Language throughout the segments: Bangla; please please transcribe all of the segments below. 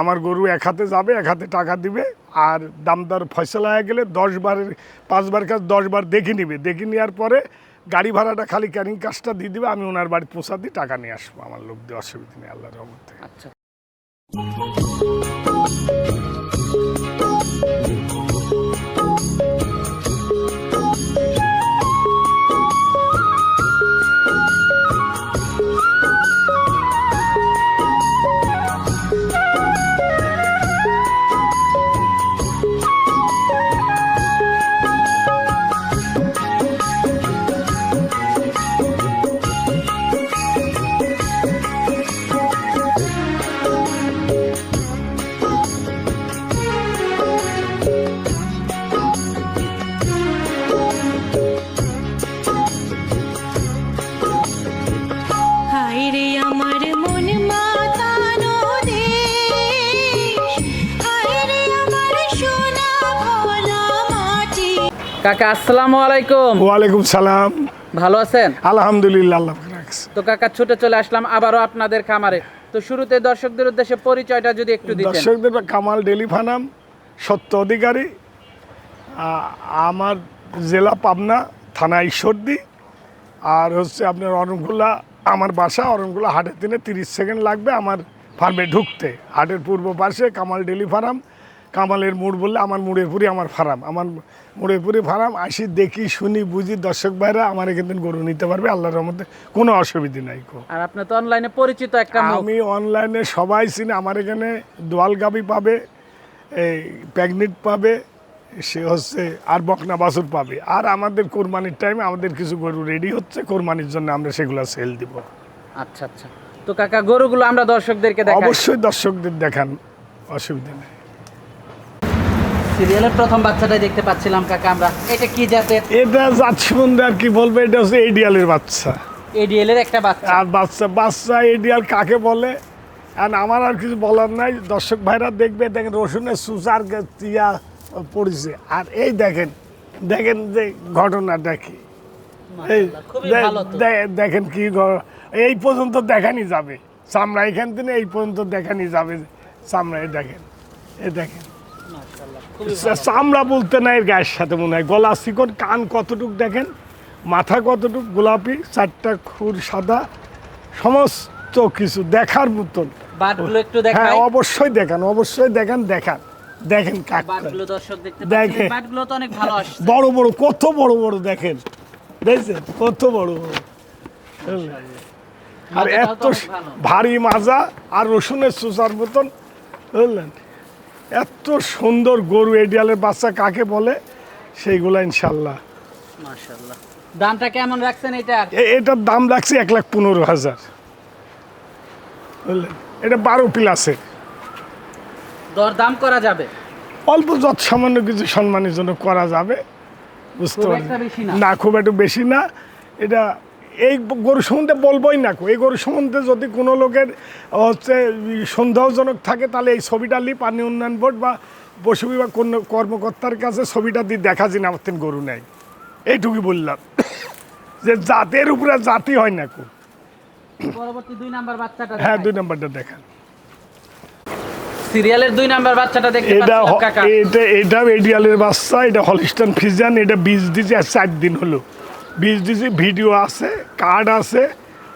আমার গরু এক হাতে যাবে, এক হাতে টাকা দিবে, আর দামদার ফয়সলা হয়ে গেলে দশবারের পাঁচবার কাজ দশবার দেখে নিবে। দেখে নেওয়ার পরে গাড়ি ভাড়াটা খালি ক্যারিং কাজটা দিয়ে দিবে, আমি ওনার বাড়ি পোষা দিয়ে টাকা নিয়ে আসব। আমার লোক দিয়ে অসুবিধা নেই, আল্লাহর রহমতে। আচ্ছা। কাকা আসসালামু আলাইকুম। ওয়ালাইকুম সালাম। ভালো আছেন? আলহামদুলিল্লাহ আল্লাহ তো কাকা ছুটে চলে আসলাম আবারও আপনাদের খামারে। তো শুরুতে দর্শকদের উদ্দেশ্যে পরিচয়টা যদি একটু দিতেন। দর্শকদের কামাল ডেলি ফানাম সত্য অধিকারী আমার জেলা পাবনা থানা ঈশ্বরদী আর হচ্ছে আপনার অরণকুলা আমার বাসা অরণকুলা হাটের দিনে তিরিশ সেকেন্ড লাগবে আমার ফার্মে ঢুকতে। হাটের পূর্ব পাশে কামাল ডেলি ফার্ম কামালের মোড় বললে আমার মোড়ের পুরি আমার ফার্ম। আমার মোড়ের পুরি ফার্ম আসি দেখি শুনি বুঝি দর্শক ভাইরা আমার এখান গরু নিতে পারবে আল্লাহর মধ্যে কোনো অসুবিধা নাই কো। আর আপনি তো অনলাইনে পরিচিত একটা আমি অনলাইনে সবাই চিনি আমার এখানে দোয়াল গাবি পাবে এই প্যাগনেট পাবে সে হচ্ছে আর বকনা বাছুর পাবে। আর আমাদের কোরবানির টাইমে আমাদের কিছু গরু রেডি হচ্ছে কোরবানির জন্য আমরা সেগুলো সেল দিব। আচ্ছা আচ্ছা। তো কাকা গরুগুলো আমরা দর্শকদেরকে অবশ্যই দর্শকদের দেখান অসুবিধা নেই। সিরিয়ালের প্রথম বাচ্চাটাই দেখতে পাচ্ছিলাম কাকা আমরা। এটা কি জাতের? এটা যাচ্ছি বন্ধু আর কি বলব এটা হচ্ছে এডিয়ালের বাচ্চা। এডিএল এর একটা বাচ্চা। আর বাচ্চা বাচ্চা এডিয়াল কাকে বলে? আর আমার আর কিছু বলার নাই দর্শক ভাইরা দেখবে দেখেন রসুনের সুসার তিয়া পড়েছে। আর এই দেখেন দেখেন যে ঘটনাটা কি এই দেখেন কি এই পর্যন্ত দেখানি যাবে। চামড়া এখান থেকে এই পর্যন্ত দেখানি যাবে। চামড়ায় দেখেন এই দেখেন। চামড়া বলতে নাই গায়ের সাথে মনে হয়। গলা শিকড় কান কতটুক দেখেন? মাথা কতটুক? গোলাপি চারটা খুর সাদা সমস্ত কিছু দেখার মতন। হ্যাঁ অবশ্যই দেখান অবশ্যই দেখান দেখান। দেখেন কাক। বাটগুলো দর্শক দেখতে দেখে। পাচ্ছেন বাটগুলো তো অনেক ভালো আসছে। বড় বড় কত বড় বড় দেখেন। দেখছেন? কত বড় বড়। আর এত। ভারী মাজা আর রসুনের সুসার মতন বুঝলেন? এত সুন্দর গরু এডিয়ালের বাচ্চা কাকে বলে? সেইগুলো ইনশাল্লাহ দামটা কেমন রাখছেন এটার? এটার দাম রাখছি এক লাখ পনেরো হাজার। বুঝলেন? এটা বারো প্লাসের দর দাম করা যাবে? অল্প যত সামান্য কিছু সম্মানের জন্য করা যাবে বুঝতে না। না খুব একটু বেশি না। এটা এই গরু সম্বন্ধে বলবোই না এই গরু সম্বন্ধে যদি কোনো লোকের হচ্ছে সন্দেহজনক থাকে তাহলে এই ছবিটা লি পানি উন্নয়ন বোর্ড বা পশু বিভাগ কোনো কর্মকর্তার কাছে ছবিটা দিয়ে দেখা যিনি আমার গরু নেয় এইটুকুই বললাম। যে জাতের উপরে জাতি হয় না কো। পরবর্তী দুই নাম্বার বাচ্চাটা হ্যাঁ দুই নাম্বারটা দেখান। সিরিয়ালের দুই নাম্বার বাচ্চাটা দেখতে এটা এটা এটা এডিয়ালের বাচ্চা এটা হলিস্টান ফিজান এটা বীজ দিয়েছি চার দিন হলো। বীজ দিয়েছি ভিডিও আছে কার্ড আছে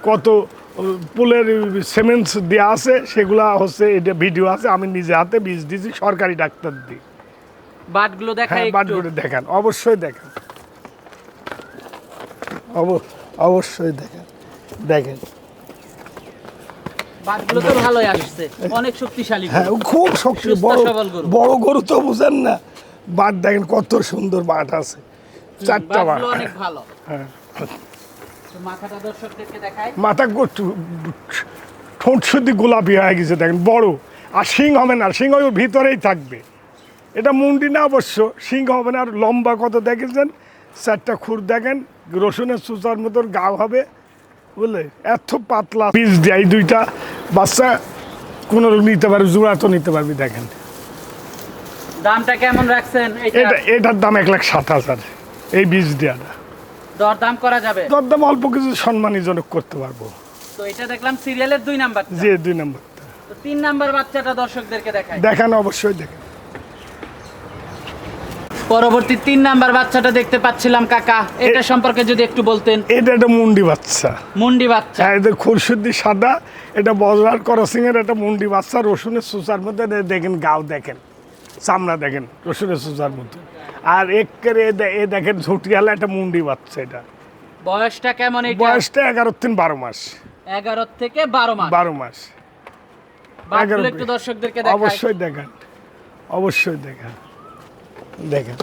কত পুলের সিমেন্টস দেওয়া আছে সেগুলা হচ্ছে এটা ভিডিও আছে আমি নিজে হাতে বীজ দিয়েছি সরকারি ডাক্তার দিই। বাটগুলো দেখাই হ্যাঁ করে দেখান অবশ্যই দেখান। অব- অবশ্যই দেখেন দেখেন। বাটগুলো তো ভালোই আসছে অনেক শক্তিশালী হ্যাঁ খুব শক্তি বড় বড় গরু তো বুঝেন না বাট দেখেন কত সুন্দর বাট আছে চারটা বাট। বাটগুলো অনেক ভালো। হ্যাঁ। মাথাটা দর্শকদেরকে দেখাই। মাথা ঠোঁট শুদ্ধি গোলাপি হয়ে গেছে দেখেন বড়। আর শিং হবে না শিং ওই ভিতরেই থাকবে। এটা মুন্ডি না অবশ্য শিং হবে না আর লম্বা কত দেখেছেন? চারটা খুর দেখেন রসুনের সুচার মতন গাও হবে বুঝলে? এত পাতলা পিস দেয় এই দুইটা বাচ্চা কোনো নিতে পারবে জোড়া তো নিতে পারবি দেখেন। দামটা কেমন রাখছেন? এটা এটার দাম এক লাখ সাত হাজার এই বীজ দেওয়াটা। দর দাম করা যাবে। তোর দাম অল্প কিছু সম্মানীজনক করতে পারব। তো এটা দেখলাম সিরিয়ালের দুই নাম্বার যে দুই নম্বরটা। তো তিন নাম্বার বাচ্চাটা দর্শকদেরকে দেখাই। দেখান অবশ্যই দেখেন। পরবর্তী তিন নাম্বার বাচ্চাটা দেখতে পাচ্ছিলাম কাকা। এটা সম্পর্কে যদি একটু বলতেন। এটা একটা মুন্ডি বাচ্চা। মুন্ডি বাচ্চা। হ্যাঁ এদের খুরশুদ্দি সাদা এটা বজরার করসিং এর একটা মুন্ডি বাচ্চা রসুনের সুসার মধ্যে। দেখেন গাও দেখেন চামড়া দেখেন রসুনের সুসার মধ্যে। আর একের এ এ দেখেন ঝুটিয়ালা একটা মুন্ডি বাচ্চা এটা। বয়সটা কেমন এটা? বয়সটা এগারো তিন বারো মাস। এগারো থেকে বারো মাস। বারো মাস। একটু দর্শকদেরকে অবশ্যই দেখেন। অবশ্যই দেখেন। দেখেন।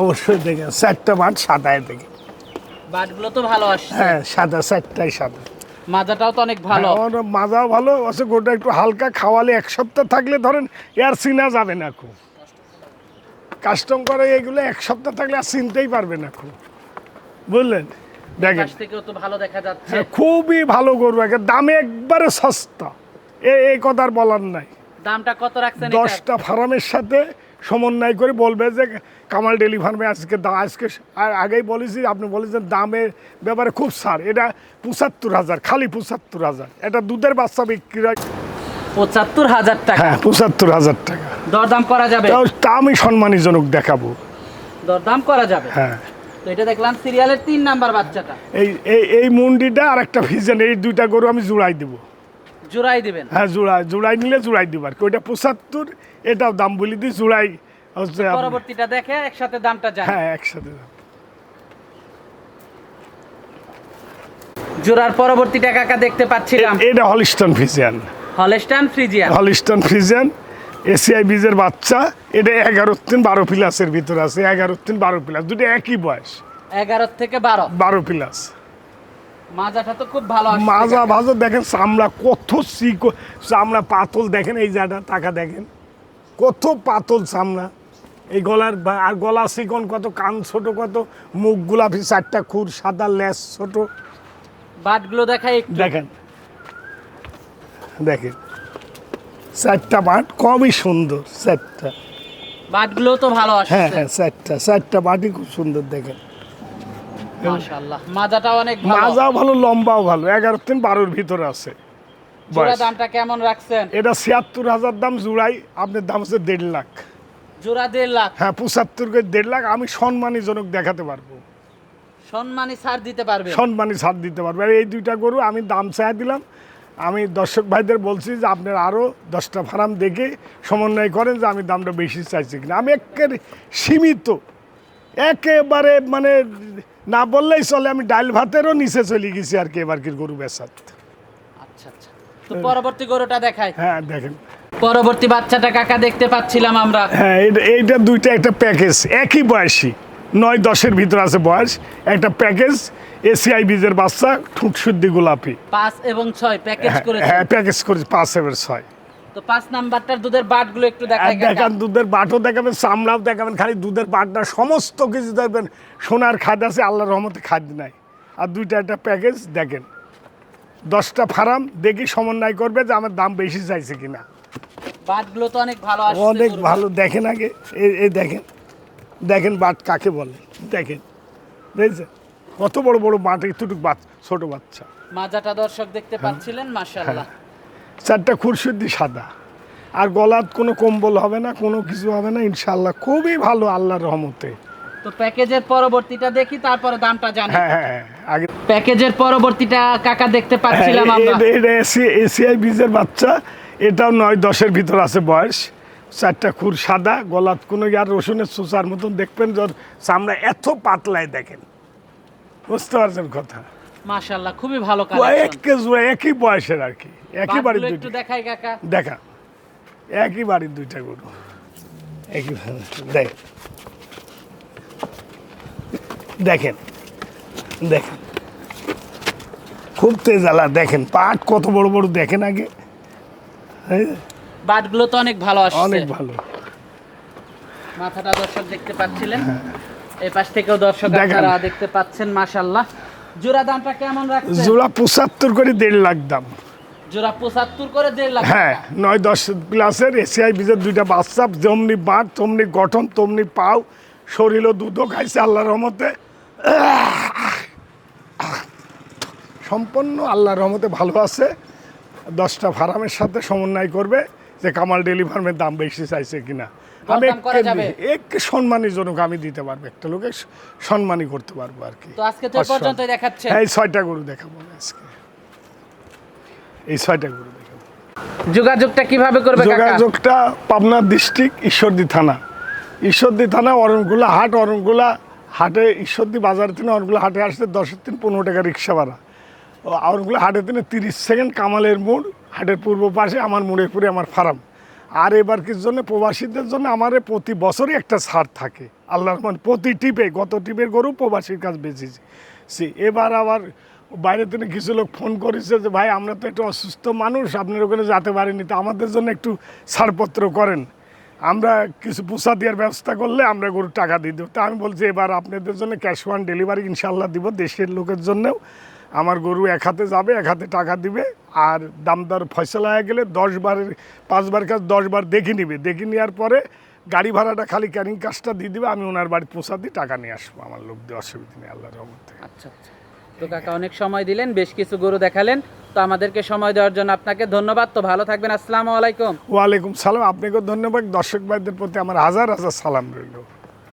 অবশ্যই দেখেন। চারটা মাঠ সাদায় দেখেন। বাটগুলো তো ভালো আসছে। হ্যাঁ সাদা চারটাই সাদা। মাজাটাও তো অনেক ভালো। হ্যাঁ, মাজাও ভালো। আছে গোটা একটু হালকা খাওয়ালে এক সপ্তাহ থাকলে ধরেন এর চিনা যাবে না খুব। কাস্টম করে এগুলো এক সপ্তাহ থাকলে আর চিনতেই পারবে না খুব বুঝলেন? দেখেন। হ্যাঁ, খুবই ভালো গরু একে দামে একবারে সস্তা। এ এই কথার বলার নাই। দামটা কত রাখছেন দশটা ফার্মের সাথে সমন্বয় করে বলবে যে কামাল ডেলি ফার্মে আজকে আজকে আর আগেই বলেছি আপনি বলেছেন দামের ব্যাপারে খুব সার এটা পঁচাত্তর হাজার খালি পঁচাত্তর হাজার। এটা দুধের বাচ্চা বিক্রি হয়। পঁচাত্তর হাজার টাকা। হ্যাঁ পঁচাত্তর হাজার টাকা। দরদাম করা যাবে? তা আমি সম্মানীজনক দেখাবো। দরদাম করা যাবে? হ্যাঁ। তো এটা দেখলাম সিরিয়ালের তিন নাম্বার বাচ্চাটা। এই এই এই মুন্ডিটা আর একটা ভিজন এই দুইটা গরু আমি জোড়াই দেবো। জোড়াই দিবেন? হ্যাঁ জোড়াই জোড়াই নিলে জোড়াই দেবো আর কি। ওইটা পঁচাত্তর এটাও দাম বলি দিই জোড়াই পরবর্তীটা দেখে একসাথে দামটা জানি। হ্যাঁ একসাথে জোড়ার পরবর্তীটা কাকা দেখতে পাচ্ছিলাম। এটা Holstein Friesian Holstein Friesian. Holstein Friesian ACI বীজের বাচ্চা এটা এগারো তিন বারো প্লাসের ভিতরে আছে এগারো তিন বারো প্লাস দুটো একই বয়স। এগারো থেকে বারো। বারো প্লাস। মাজাটা তো খুব ভালো মাজা। ভাজা দেখেন চামড়া কত সিক চামড়া পাতল দেখেন এই জায়গাটা টাকা দেখেন। কত পাতল চামড়া। এই গলার আর গলা চিকন কত কান ছোট কত মুখ গোলাপি চারটা খুর সাদা লেস ছোট। বাটগুলো দেখাই দেখেন দেখেন চারটা বাট কমই সুন্দর চারটা। বাটগুলো তো ভালো হ্যাঁ হ্যাঁ চারটা চারটা বাটি খুব সুন্দর দেখেন। মাশাআল্লাহ মাজাটাও অনেক ভালো। মাজাও ভালো লম্বাও ভালো এগারো তিন বারোর ভিতরে আছে। জোড়া দামটা কেমন রাখছেন? এটা ছিয়াত্তর হাজার দাম জোড়াই আপনার দাম হচ্ছে দেড় লাখ। জোড়া দেড় লাখ। হ্যাঁ পঁচাত্তর করে দেড় লাখ আমি সম্মানীজনক দেখাতে পারব। সম্মানী ছাড় দিতে পারবে? সম্মানী ছাড় দিতে পারবে। আর এই দুইটা গরু আমি দাম চাই দিলাম আমি দর্শক ভাইদের বলছি যে আপনার আরও দশটা ফার্ম দেখে সমন্বয় করেন যে আমি দামটা বেশি চাইছি কিনা। আমি একেবারে সীমিত। একেবারে মানে না বললেই চলে আমি ডাইল ভাতেরও নিচে চলে গেছি আর কি এবার কি গরু বেসাত আচ্ছা আচ্ছা। তো পরবর্তী গরুটা দেখাই। হ্যাঁ দেখেন। পরবর্তী বাচ্চাটা কাকা দেখতে পাচ্ছিলাম আমরা। হ্যাঁ এইটা এইটা দুইটা একটা প্যাকেজ একই বয়সী। নয় দশের ভিতর আছে বয়স। একটা প্যাকেজ এসিআই বীজের বাচ্চা ঠুট শুদ্ধি গোলাপি। পাঁচ এবং ছয় প্যাকেজ করে হ্যাঁ প্যাকেজ করে পাঁচ এবার ছয়। তো পাঁচ নাম্বারটার দুধের বাটগুলো একটু দেখান দুধের বাটও দেখাবেন চামড়াও দেখাবেন খালি দুধের বাটটা সমস্ত কিছু দেখবেন। সোনার খাদ্য আছে আল্লাহর রহমতে খাদ্য নাই। আর দুইটা একটা প্যাকেজ দেখেন। দশটা ফার্ম দেখি সমন্বয় করবে যে আমার দাম বেশি চাইছে কিনা। বাটগুলো তো অনেক ভালো অনেক ভালো দেখেন আগে এই দেখেন। দেখেন বাট কাকে বলে দেখেন বুঝছেন? কত বড় বড় বাট একটুটুক বাচ্চা ছোট বাচ্চা। মাজাটা দর্শক দেখতে পাচ্ছিলেন মাশাআল্লাহ। চারটা খুরশুদ্দি সাদা। আর গলাত কোনো কম্বল হবে না কোনো কিছু হবে না ইনশাল্লাহ খুবই ভালো আল্লাহর রহমতে। তো প্যাকেজের পরবর্তীটা দেখি তারপরে দামটা জানি। হ্যাঁ হ্যাঁ হ্যাঁ আগে প্যাকেজের পরবর্তীটা কাকা দেখতে পাচ্ছিলাম আমরা। এসিআই বীজের বাচ্চা এটাও নয় দশের ভিতর আছে বয়স। চারটা খুর সাদা গলাত কোনো আর রসুনের সুসার মতন দেখবেন যত চামড়া এত পাতলায় দেখেন। বুঝতে পারছেন কথা? মাশাআল্লাহ খুবই ভালো কালেকশন এক জোড়া একই বয়সের আর কি একই বাড়ির একটু দেখাই কাকা। দেখা একই বাড়ির দুইটা গরু। একই দেখ। দেখেন দেখেন। খুব তেজালা দেখেন পাট কত বড় বড় দেখেন আগে। এই যে, বাটগুলো তো অনেক ভালো আসছে। অনেক ভালো। মাথাটা দর্শক দেখতে পাচ্ছিলেন? এই পাশ থেকেও দর্শক। আপনারা দেখতে পাচ্ছেন মাশাআল্লাহ। জোড়া দামটা কেমন রাখছেন? জোড়া পঁচাত্তর করে দেড় লাখ দাম। জোড়া পঁচাত্তর করে দেড় লাখ হ্যাঁ নয় দশ প্লাসের এসিআই বীজের দুইটা বাচ্চা যেমনি বাট তেমনি গঠন তেমনি পাও শরীরও দুধও খাইছে আল্লাহর রহমতে। সম্পন্ন আল্লাহর রহমতে ভালো আছে। দশটা ফার্মের সাথে সমন্বয় করবে। যে কামাল ডেলি ফার্মের দাম বেশি চাইছে কিনা। আমি যাবে? একটু সম্মানীজনক আমি দিতে পারব একটা লোকে সম্মানই করতে পারব আর কি। তো আজকে তো এই পর্যন্তই হ্যাঁ, এই ছয়টা গরু দেখাবো আজকে। এই ছয়টা গরু দেখাবো। যোগাযোগটা কীভাবে করবে যোগাযোগটা পাবনা ডিস্ট্রিক্ট ঈশ্বরদী থানা। ঈশ্বরদী থানা অরণগুলা হাট অরণগুলা হাটে ঈশ্বরদী বাজার থেকে অরণগুলা হাটে আসতে দশের তিন পনেরো টাকা রিক্সা ভাড়া। ও অরণগুলা হাটে থেকে তিরিশ সেকেন্ড কামালের মোড়, হাটের পূর্ব পাশে আমার মোড়ের পরে আমার ফার্ম। আর এবার কিছু জন্য প্রবাসীদের জন্য আমার প্রতি বছরই একটা ছাড় থাকে। আল্লাহ রহমান প্রতি টিপে, গত টিপের গরু প্রবাসীর কাজ বেঁচেছি। সে এবার আবার বাইরে থেকে কিছু লোক ফোন করেছে যে, ভাই, আমরা তো একটু অসুস্থ মানুষ, আপনার ওখানে যেতে পারিনি, তো আমাদের জন্য একটু ছাড়পত্র করেন। আমরা কিছু পোষা দেওয়ার ব্যবস্থা করলে আমরা গরু টাকা দিয়ে দেবো। তা আমি বলছি, এবার আপনাদের জন্য ক্যাশ অন ডেলিভারি ইনশাল্লাহ দিব দেশের লোকের জন্যও। আমার গরু এক হাতে যাবে এক হাতে টাকা দিবে আর দামদার ফয়সলা হয়ে গেলে দশ বারের পাঁচবার কাজ দশ বার দেখে নিবে। দেখে নেওয়ার পরে গাড়ি ভাড়াটা খালি ক্যারিং কাজটা দিয়ে দিবে আমি ওনার বাড়ি পৌঁছা দিয়ে টাকা নিয়ে আসব আমার লোক দিয়ে অসুবিধা নেই আল্লাহর রহমতে আচ্ছা আচ্ছা। তো কাকা অনেক সময় দিলেন বেশ কিছু গরু দেখালেন তো আমাদেরকে সময় দেওয়ার জন্য আপনাকে ধন্যবাদ। তো ভালো থাকবেন আসসালামু আলাইকুম। ওয়ালাইকুম সালাম আপনাকেও ধন্যবাদ। দর্শক ভাইদের প্রতি আমার হাজার হাজার সালাম রইল।